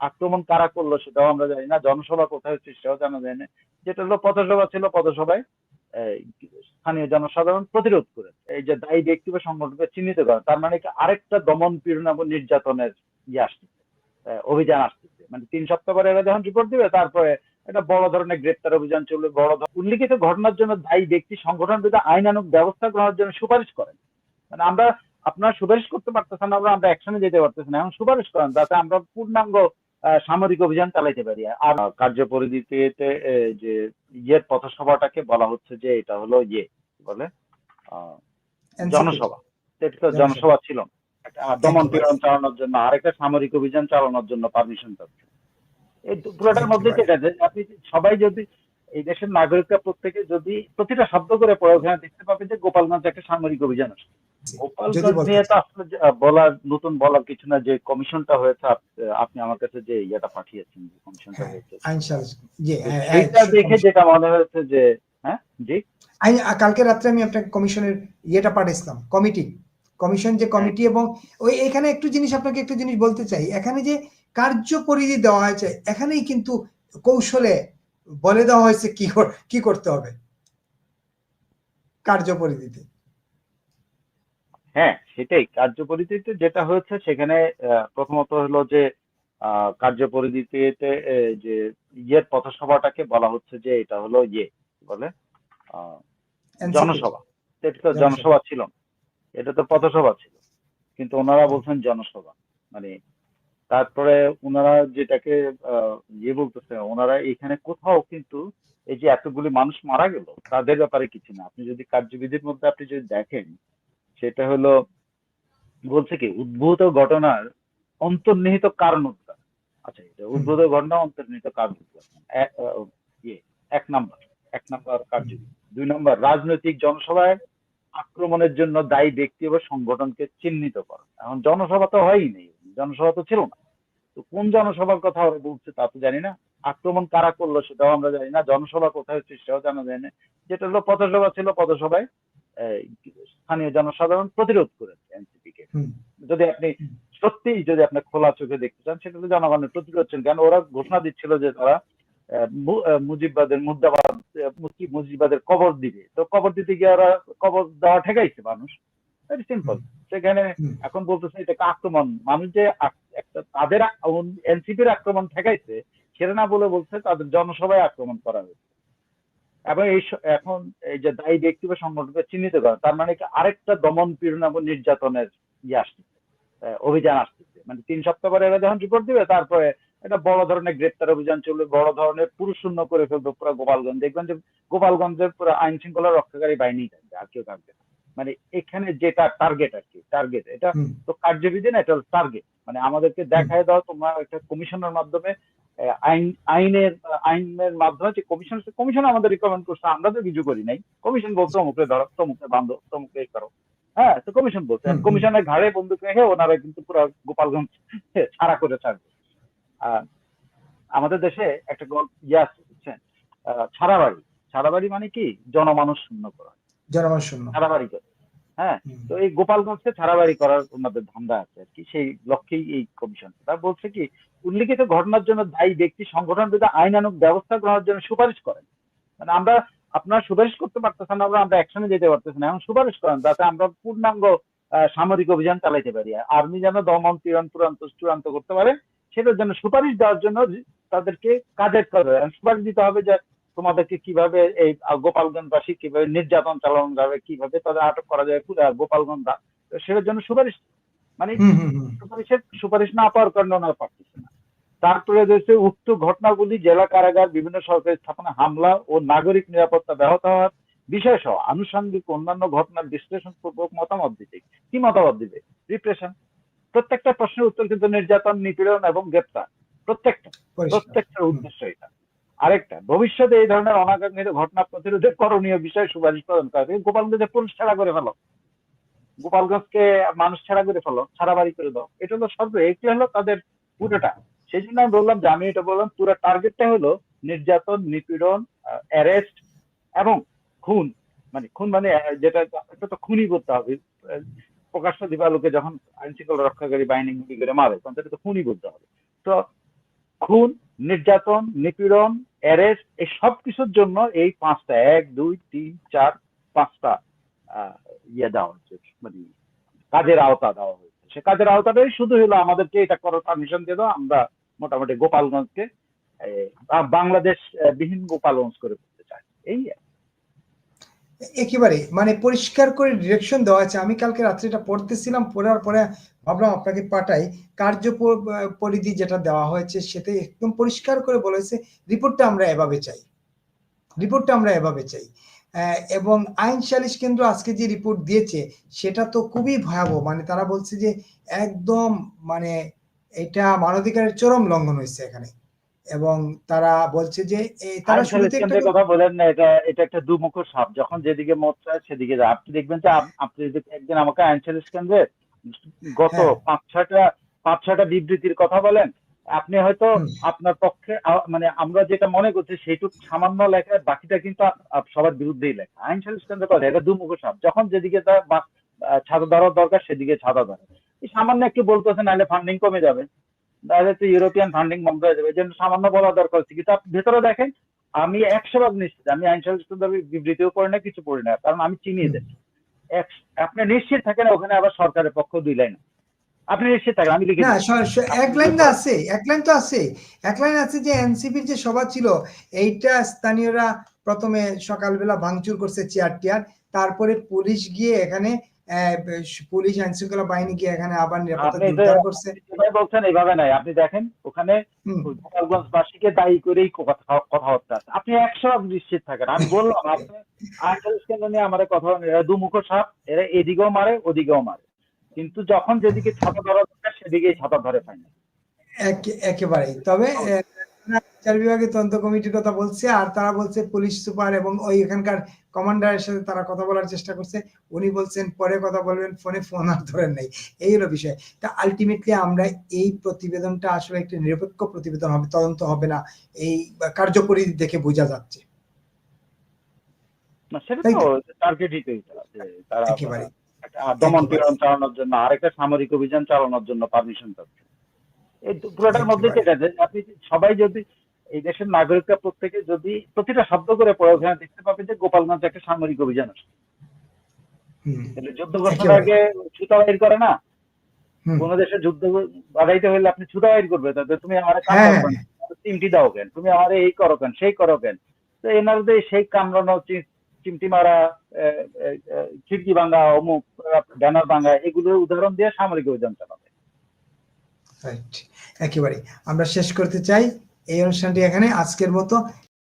আক্রমণ কারা করল সেটাও আমরা জানি না, জনসভা কোথায় হচ্ছে সেটাও জানা যায় না। যেটা হলো, পথসভা ছিল, পথসভায় স্থানীয় জনসাধারণ প্রতিরোধ করে। এই যে দায়ী ব্যক্তি বা সংগঠনকে চিহ্নিত করা, তার মানে আরেকটা দমন পীড়ন এবং নির্যাতনের ইয়ে আসতেছে অভিযান আসতেছে। মানে তিন সপ্তাহ পরে এরা যখন রিপোর্ট দিবে, তারপরে একটা বড় ধরনের গ্রেপ্তার অভিযান চলবে, বড় ধর- উল্লিখিত ঘটনার জন্য দায়ী ব্যক্তি সংগঠন যদি আইনানুগ ব্যবস্থা গ্রহণের জন্য সুপারিশ করেন মানে আমরা আপনারা সুপারিশ করতে পারতেছেন না, আমরা আমরা অ্যাকশনে যেতে পারতেছি না। এখন সুপারিশ করেন, যাতে আমরা পূর্ণাঙ্গ সামরিক অভিযান চালাইতে পারি। আর কার্যপরিধিতে যে ইয়ের পথসভাটাকে বলা হচ্ছে যে এটা হলো ইয়ে বলে? জনসভা। এটা তো জনসভা। ছিল। দমন পীড়ন চালানোর জন্য আরেকটা সামরিক অভিযান চালানোর জন্য পারমিশন পাচ্ছে এই পুরোটার মধ্যে আপনি সবাই যদি এই দেশের নাগরিকরা প্রত্যেকে যদি প্রতিটা শব্দ করে পড়ে ওখানে দেখতে পাবে যে গোপালগঞ্জ একটা সামরিক অভিযান যদি গোপালগঞ্জ নিয়ে তো আসলে বলার নতুন বলার কিছু না যে কমিশনটা হয়েছে আপনি আমার কাছে যে ইয়েটা পাঠিয়েছেন যে কমিশনটা হ্যাঁ, হয়েছে। হ্যাঁ, হ্যাঁ, দেখে যেটা মনে হয়েছে যে হ্যাঁ জি? কালকে রাত্রে আমি আপনাকে কমিশনের ইয়েটা পাঠিয়েছিলাম কমিটি। কমিশন যে কমিটি এবং ওই এখানে একটু জিনিস আপনাকে একটু জিনিস বলতে চাই। এখানে যে কার্য পরিধি দেওয়া হয়েছে এখানেই কিন্তু কৌশলে বলে দেওয়া হয়েছে কি কি করতে হবে কার্য পরিধিতে হ্যাঁ সেটাই। কার্যপরিধিতে যেটা হয়েছে সেখানে প্রথমত হলো যে আহ, কার্যপরিধিতে যে ইয়ের পথসভাটাকে বলা হচ্ছে যে এটা হলো ইয়ে বলে? জনসভা। এটা তো জনসভা। ছিল। এটা তো পথসভা ছিল। কিন্তু ওনারা বলছেন জনসভা। মানে তারপরে ওনারা যেটাকে আহ, ইয়ে বলতেছে ওনারা এখানে কোথাও কিন্তু এই যে এতগুলি মানুষ মারা গেল তাদের ব্যাপারে কিছু না। আপনি যদি কার্যবিধির মধ্যে আপনি যদি দেখেন সেটা হলো বলছে কি উদ্ভূত ঘটনার অন্তর্নিহিত কারণ উদ্ধার আচ্ছা এটা উদ্ভূত ঘটনা অন্তর্নিহিত কারণ উদ্ধার এক ইয়ে এক নাম্বার এক নাম্বার কার্যবিধি। দুই নম্বর রাজনৈতিক জনসভায় আক্রমণের জন্য দায়ী ব্যক্তি এবং সংগঠনকে চিহ্নিত করা। এখন জনসভা তো হয়ই নেই জনসভা তো ছিল না। তো কোন জনসভার কথা ওরা বলছে তা তো জানি না। আক্রমণ কারা করল সেটাও আমরা জানি না। জনসভা কোথায় হচ্ছে সেটাও জানা যায় না। যেটা হলো পথসভা ছিল পথসভায়। স্থানীয় জনসাধারণ প্রতিরোধ করেছে এনসিপি কে যদি আপনি হুম। সত্যিই যদি আপনি খোলা চোখে দেখতে চান সেটা তো জনগণের প্রতিরোধ ছিল। কেন ওরা ঘোষণা দিচ্ছিল যে তারা মুজিববাদের আহ, মুজি- মুজিববাদের কবর দিবে। তো কবর দিতে গিয়ে ওরা কবর দেওয়া ঠেকাইছে মানুষ। সিম্পল সেখানে এখন বলতেছে এটাকে আক্রমণ। মানুষ যে একটা তাদের এনসিপির আক্রমণ ঠেকাইছে সেটা না বলে বলছে তাদের জনসভায় আক্রমণ করা হয়েছে। এবং এই এখন এই যে দায়ী ব্যক্তি বা সংগঠনকে চিহ্নিত করা তার মানে কি আরেকটা দমন পীড়ন এবং নির্যাতনের ইয়ে আসতেছে অভিযান আসতেছে। মানে তিন সপ্তাহ পরে এরা যখন রিপোর্ট দিবে তারপরে একটা বড় ধরনের গ্রেপ্তার অভিযান চলবে বড় ধরনের পুরুষ শূন্য করে ফেলবে পুরো গোপালগঞ্জ। দেখবেন যে গোপালগঞ্জের পুরো আইন শৃঙ্খলা রক্ষাকারী বাহিনী থাকবে আর কেউ থাকবে না। মানে এখানে যেটা টার্গেট আর কি টার্গেট এটা তো কার্যবিধি না এটা টার্গেট মানে আমাদেরকে দেখায় দাও তোমরা একটা কমিশনের মাধ্যমে আইন আইনের আইনের মাধ্যমে যে কমিশন কমিশন আমাদের রিকমেন্ড করছে আমরা তো কিছু করি নাই। কমিশন বলতো অমুকে ধরো তমুকে বান্ধব তমুকে এই করো। হ্যাঁ তো কমিশন বলছে। কমিশনের ঘাড়ে বন্দুক রেখে ওনারা কিন্তু পুরো গোপালগঞ্জ ছাড়া করে ছাড়বে। আমাদের দেশে একটা গল্প ইয়ে আছে বুঝছেন? ছাড়াবাড়ি। ছাড়াবাড়ি মানে কি? জনমানুষ শূন্য করা। জনগণ শূন্য। ছাড়াবাড়ি করে। হ্যাঁ তো এই গোপালগঞ্জকে ছাড়াবাড়ি করার ওনাদের ধান্দা আছে আর কি। সেই লক্ষ্যেই এই কমিশন। তার বলছে কি উল্লিখিত ঘটনার জন্য দায়ী ব্যক্তি সংগঠন যদি আইনানুগ ব্যবস্থা গ্রহণের জন্য সুপারিশ করেন। মানে আমরা আপনারা সুপারিশ করতে পারতেছেন না আমরা আমরা অ্যাকশনে যেতে পারতেছি না। এখন সুপারিশ করেন যাতে আমরা পূর্ণাঙ্গ আহ, সামরিক অভিযান চালাইতে পারি। আর্মি যেন দমন পীড়ন চূড়ান্ত চূড়ান্ত করতে পারে সেটার জন্য সুপারিশ দেওয়ার জন্য তাদেরকে কাজের করে সুপারিশ দিতে হবে যে তোমাদেরকে কীভাবে এই গোপালগঞ্জবাসী কীভাবে নির্যাতন চালানো যাবে কীভাবে তাদের আটক করা যাবে পুরো গোপালগঞ্জ সেটার জন্য সুপারিশ মানে সুপারিশের সুপারিশ না পাওয়ার কারণে ওনারা পারতেছে না। তারপরে রয়েছে উক্ত ঘটনাগুলি জেলা কারাগার বিভিন্ন সরকারি স্থাপনা হামলা ও নাগরিক নিরাপত্তা ব্যাহত হওয়ার বিষয় সহ আনুষঙ্গিক অন্যান্য ঘটনার বিশ্লেষণ পূর্বক মতামত দিতে কি মতামত দিবে? রিপ্রেশন প্রত্যেকটা প্রশ্নের উত্তর কিন্তু নির্যাতন নিপীড়ন এবং গ্রেপ্তার। প্রত্যেকটা। প্রত্যেকটার উদ্দেশ্য এটা আরেকটা ভবিষ্যতে এই ধরনের অনাকাঙ্ক্ষিত ঘটনা প্রতিরোধে করণীয় বিষয়ে সুপারিশ প্রদান করা। গোপালগঞ্জে পুলিশ ছাড়া করে ফেলো, গোপালগঞ্জকে মানুষ ছাড়া করে ফেলো, ছাড়া বাড়ি করে দাও, এটা হলো সর্ব, এগুলো হলো তাদের পুরোটা। সেই জন্য আমি বললাম যে, আমি এটা বললাম, পুরো টার্গেটটা হলো নির্যাতন, নিপীড়ন অ্যারেস্ট এবং খুন। মানে খুন মানে যেটা একটা তো খুনই করতে হবে। প্রকাশ্য দিবালোকে যখন আইন শৃঙ্খলা রক্ষাকারী বাহিনী গুলি করে মারে, তখন সেটা তো খুনই করতে হবে। তো খুন, নির্যাতন, নিপীড়ন অ্যারেস্ট এই সব কিছুর জন্য এই পাঁচটা, এক, দুই, তিন, চার, পাঁচটা ইয়ে দেওয়া হয়েছে মানে কাজের আওতা দেওয়া হয়েছে সে কাজের আওতাটাই শুধু হলো আমাদেরকে এটা করার পারমিশন দিয়ে দাও, আমরা মোটামুটি গোপালগঞ্জকে বাংলাদেশ বিহীন গোপালগঞ্জ করে করতে চাই এই। একেবারে মানে পরিষ্কার করে ডিরেকশন দেওয়া আছে। আমি কালকে রাত্রিটা পড়তেছিলাম, পড়ার পরে ভাবলাম আপনাকে পাঠাই। কার্য পরিধি যেটা দেওয়া হয়েছে সেটা একদম পরিষ্কার করে বলেছে রিপোর্টটা আমরা এভাবে চাই। রিপোর্টটা আমরা এভাবে চাই। এবং আইন সালিশ কেন্দ্র আজকে যে রিপোর্ট দিয়েছে, সেটা তো খুবই ভয়াবহ। মানে তারা বলছে যে একদম মানে এটা মানবাধিকারের চরম লঙ্ঘন হয়েছে এখানে। এবং তারা বলছে যে তারা শুরুতে একটা কথা বলেন না এটা এটা একটা দুমুখ সাপ। যখন যেদিকে মত চায় সেদিকে যায়। আপনি দেখবেন যে আপনি যদি একদিন আমাকে আইন সালিশ কেন্দ্রে গত হ্যাঁ। পাঁচ ছয়টা পাঁচ ছয়টা বিবৃতির কথা বলেন আপনি হয়তো আপনার পক্ষে মানে আমরা যেটা মনে করছি সেইটুকু সামান্য লেখা বাকিটা কিন্তু সবার বিরুদ্ধেই লেখা। আইন সালিশ কেন্দ্রের কথা এটা দুমুখ সাপ। যখন যেদিকে তার ছাতা ধরার দরকার সেদিকে ছাতা ধরে। এই সামান্য একটু বলতেছে নাহলে ফান্ডিং কমে যাবে। তাহলে তো ইউরোপিয়ান ফান্ডিং বন্ধ হয়ে যাবে, এই জন্য সামান্য বলা দরকার হচ্ছে। কিন্তু আপনি ভেতরে দেখেন, আমি একশো ভাগ নিশ্চিত, আমি আইন সালিশ বিবৃতিও পড়ি না, কিছু পড়ি না, কারণ আমি চিনি এদের। আপনি নিশ্চিত থাকেন, ওখানে আবার সরকারের পক্ষ দুই লাইন। আপনি নিশ্চিত থাকেন, আমি লিখে এক লাইন তো আছে, এক লাইন তো আছে। এক লাইন আছে যে এনসিপির যে সভা ছিল, এইটা স্থানীয়রা প্রথমে সকালবেলা ভাঙচুর করছে চেয়ার টিয়ার তারপরে পুলিশ গিয়ে এখানে পুলিশ আইন শৃঙ্খলা বাহিনী গিয়ে এখানে আবার নিরাপত্তা জোরদার করছে। বলছেন এইভাবে নাই আপনি দেখেন ওখানে গোপালগঞ্জবাসীকে দায়ী করেই কথা- কথাবার্তা আছে। আপনি একশো নিশ্চিত থাকেন। আমি বললাম আপনি কেন্দ্র নিয়ে আমার কথা এরা দুমুখ সাপ এরা এদিকেও মারে ওদিকেও মারে। কিন্তু যখন যেদিকে ছাতা ধরা দরকার সেদিকেই ছাতা ধরে পায় না একেবারেই। তবে বিভাগে তদন্ত কমিটির কথা বলছে আর তারা বলছে পুলিশ সুপার এবং ওই এখানকার কমান্ডারের সাথে তারা কথা বলার চেষ্টা করছে। উনি বলছেন পরে কথা বলবেন ফোনে ফোন আর ধরেন নাই। এই হলো বিষয়। তা আলটিমেটলি আমরা এই প্রতিবেদনটা আসলে একটা নিরপেক্ষ প্রতিবেদন হবে তদন্ত হবে না। এই কার্যকরী দেখে বোঝা যাচ্ছে। না সেটা তো টার্গেটই তো তারা একেবারে। দমন পীড়ন চালানোর জন্য আরেকটা সামরিক অভিযান চালানোর জন্য পারমিশন পাচ্ছে। এই পুরোটার মধ্যে। যেটা যে আপনি সবাই যদি এই দেশের নাগরিকরা প্রত্যেকে যদি প্রতিটা শব্দ করে পড়ে ওখানে দেখতে পাবে যে গোপালগঞ্জ একটা সামরিক অভিযান তাহলে যুদ্ধ ঘোষণার আগে করে না? কোন দেশে যুদ্ধ বাড়াইতে হইলে আপনি ছুতা বাইর করবে। তাতে তুমি আমার হ্যাঁ। চিমটি দাও কেন? তুমি আমার এই করো কেন? সেই করো কেন? তো এনার মধ্যে সেই কামড়ানো চিমটি মারা খিড়কি ভাঙা অমুক ব্যানার ভাঙা এগুলোর উদাহরণ দিয়ে সামরিক অভিযান চালাবে। রাইট একেবারে আমরা শেষ করতে চাই। এই অনুষ্ঠানটি এখানে আজকের মতো।